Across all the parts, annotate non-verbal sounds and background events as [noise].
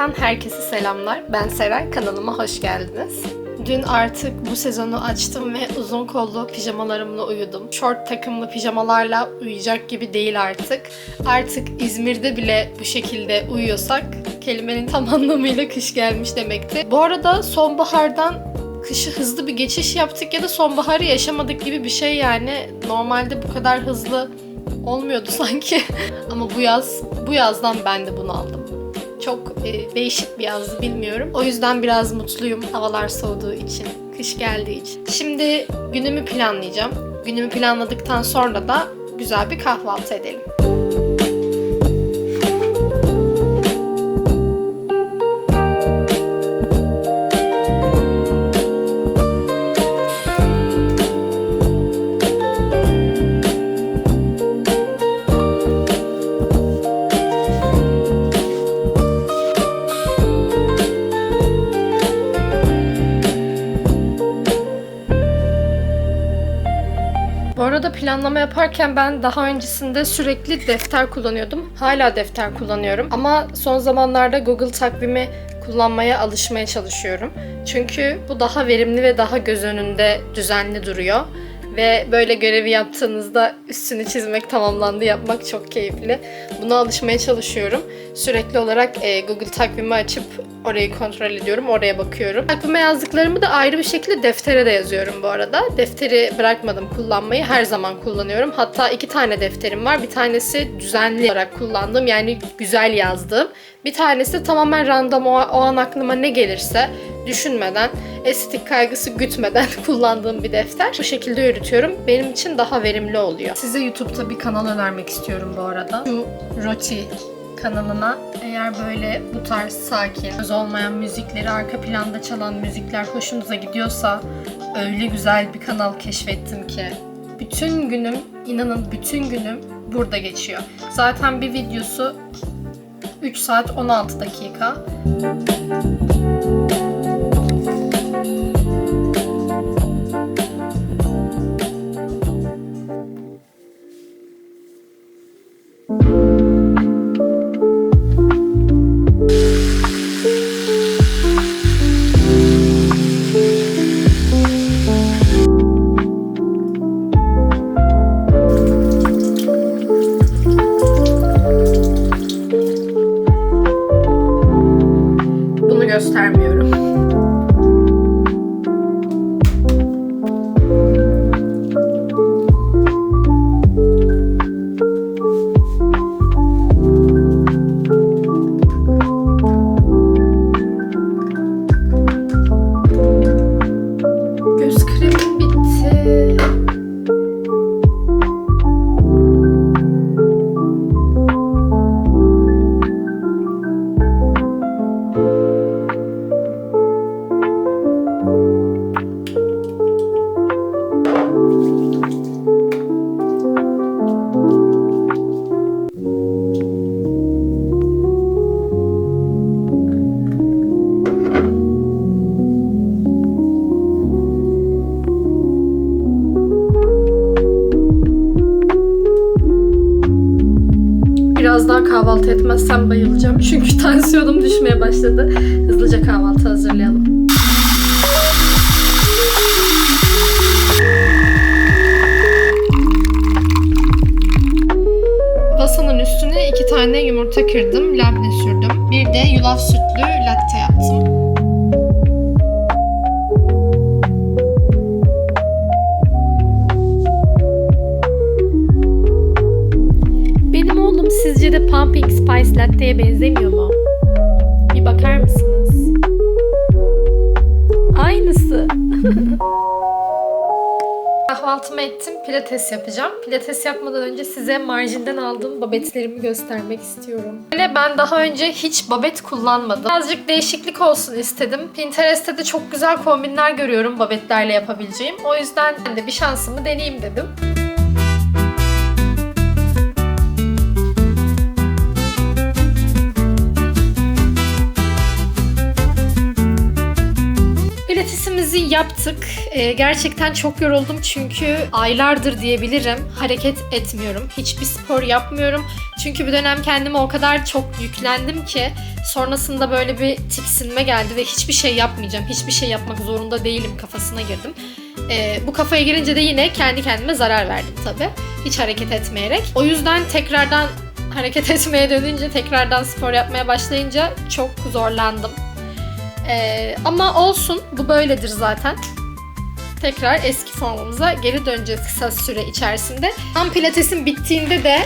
Podcast'ten herkese selamlar. Ben Seray, kanalıma hoş geldiniz. Dün artık bu sezonu açtım ve uzun kollu pijamalarımla uyudum. Short takımlı pijamalarla uyuyacak gibi değil artık. Artık İzmir'de bile bu şekilde uyuyorsak kelimenin tam [laughs] anlamıyla kış gelmiş demekti. Bu arada sonbahardan kışı hızlı bir geçiş yaptık ya da sonbaharı yaşamadık gibi bir şey yani. Normalde bu kadar hızlı olmuyordu [laughs] sanki. Ama bu yaz, bu yazdan ben de bunu aldım. Çok e, değişik bir yazdı bilmiyorum. O yüzden biraz mutluyum havalar soğuduğu için, kış geldiği için. Şimdi günümü planlayacağım. Günümü planladıktan sonra da güzel bir kahvaltı edelim. Planlama yaparken ben daha öncesinde sürekli defter kullanıyordum. Hala defter kullanıyorum. Ama son zamanlarda Google takvimi kullanmaya alışmaya çalışıyorum. Çünkü bu daha verimli ve daha göz önünde düzenli duruyor. Ve böyle görevi yaptığınızda üstünü çizmek tamamlandı yapmak çok keyifli. Buna alışmaya çalışıyorum. Sürekli olarak e, Google takvimi açıp orayı kontrol ediyorum, oraya bakıyorum. Takvime yazdıklarımı da ayrı bir şekilde deftere de yazıyorum bu arada. Defteri bırakmadım kullanmayı, her zaman kullanıyorum. Hatta iki tane defterim var. Bir tanesi düzenli olarak kullandığım yani güzel yazdığım. Bir tanesi tamamen random o, o an aklıma ne gelirse düşünmeden, estetik kaygısı gütmeden [laughs] kullandığım bir defter. Bu şekilde yürütüyorum. Benim için daha verimli oluyor. Size YouTube'da bir kanal önermek istiyorum bu arada. Şu Roti kanalına eğer böyle bu tarz sakin, söz olmayan müzikleri, arka planda çalan müzikler hoşunuza gidiyorsa öyle güzel bir kanal keşfettim ki. Bütün günüm, inanın bütün günüm burada geçiyor. Zaten bir videosu 3 saat 16 dakika. Daha kahvaltı etmezsem bayılacağım. [laughs] Çünkü tansiyonum düşmeye başladı. Hızlıca kahvaltı hazırlayalım. Masanın üstüne iki tane yumurta kırdım, labne sürdüm. Bir de yulaf sütlü latte yaptım. Pumping Spice Latte'ye benzemiyor mu? Bir bakar mısınız? Aynısı. [laughs] Kahvaltımı ettim, pilates yapacağım. Pilates yapmadan önce size marjinden aldığım babetlerimi göstermek istiyorum. Böyle ben daha önce hiç babet kullanmadım. Birazcık değişiklik olsun istedim. Pinterest'te de çok güzel kombinler görüyorum babetlerle yapabileceğim. O yüzden ben de bir şansımı deneyeyim dedim. Pilatesimizi yaptık. Ee, gerçekten çok yoruldum çünkü aylardır diyebilirim hareket etmiyorum. Hiçbir spor yapmıyorum. Çünkü bir dönem kendime o kadar çok yüklendim ki sonrasında böyle bir tiksinme geldi ve hiçbir şey yapmayacağım. Hiçbir şey yapmak zorunda değilim kafasına girdim. Ee, bu kafaya girince de yine kendi kendime zarar verdim tabii. Hiç hareket etmeyerek. O yüzden tekrardan hareket [laughs] etmeye dönünce, tekrardan spor yapmaya başlayınca çok zorlandım. Ee, ama olsun, bu böyledir zaten. Tekrar eski formumuza geri döneceğiz kısa süre içerisinde. Tam pilatesin bittiğinde de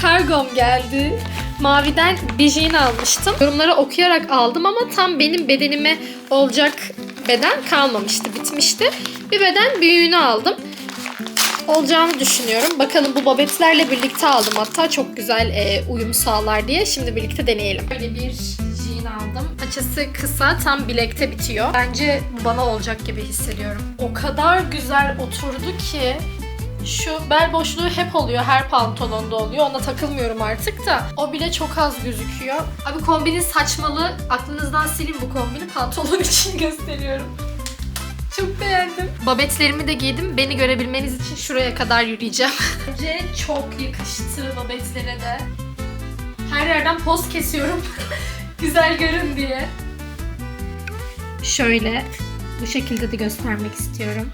kargom geldi. Maviden bir almıştım. Yorumları okuyarak aldım ama tam benim bedenime olacak beden kalmamıştı, bitmişti. Bir beden büyüğünü aldım. Olacağını düşünüyorum. Bakalım bu babetlerle birlikte aldım hatta çok güzel e, uyum sağlar diye. Şimdi birlikte deneyelim. Böyle bir jean aldım. Paçası kısa, tam bilekte bitiyor. Bence bana olacak gibi hissediyorum. O kadar güzel oturdu ki şu bel boşluğu hep oluyor. Her pantolonda oluyor. Ona takılmıyorum artık da. O bile çok az gözüküyor. Abi kombinin saçmalığı. Aklınızdan silin bu kombini. Pantolon [laughs] için gösteriyorum. Çok beğendim. Babetlerimi de giydim. Beni görebilmeniz için şuraya kadar yürüyeceğim. [laughs] Bence çok yakıştı babetlere de. Her yerden poz kesiyorum. [laughs] Güzel görün diye. Şöyle bu şekilde de göstermek istiyorum.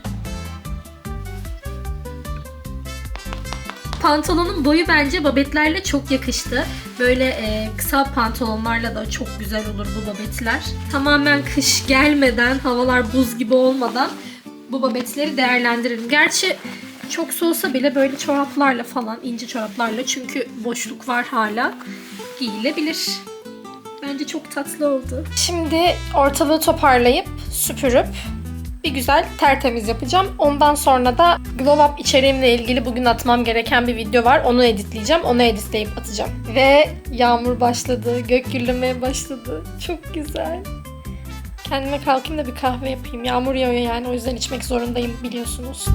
Pantolonun boyu bence babetlerle çok yakıştı. Böyle e, kısa pantolonlarla da çok güzel olur bu babetler. Tamamen kış gelmeden, havalar buz gibi olmadan bu babetleri değerlendiririm. Gerçi çok soğusa bile böyle çoraplarla falan, ince çoraplarla çünkü boşluk var hala giyilebilir. Bence çok tatlı oldu. Şimdi ortalığı toparlayıp süpürüp bir güzel tertemiz yapacağım. Ondan sonra da Glow Up içeriğimle ilgili bugün atmam gereken bir video var. Onu editleyeceğim. Onu editleyip atacağım. Ve yağmur başladı. Gök gürlemeye başladı. Çok güzel. Kendime kalkayım da bir kahve yapayım. Yağmur yağıyor yani o yüzden içmek zorundayım biliyorsunuz.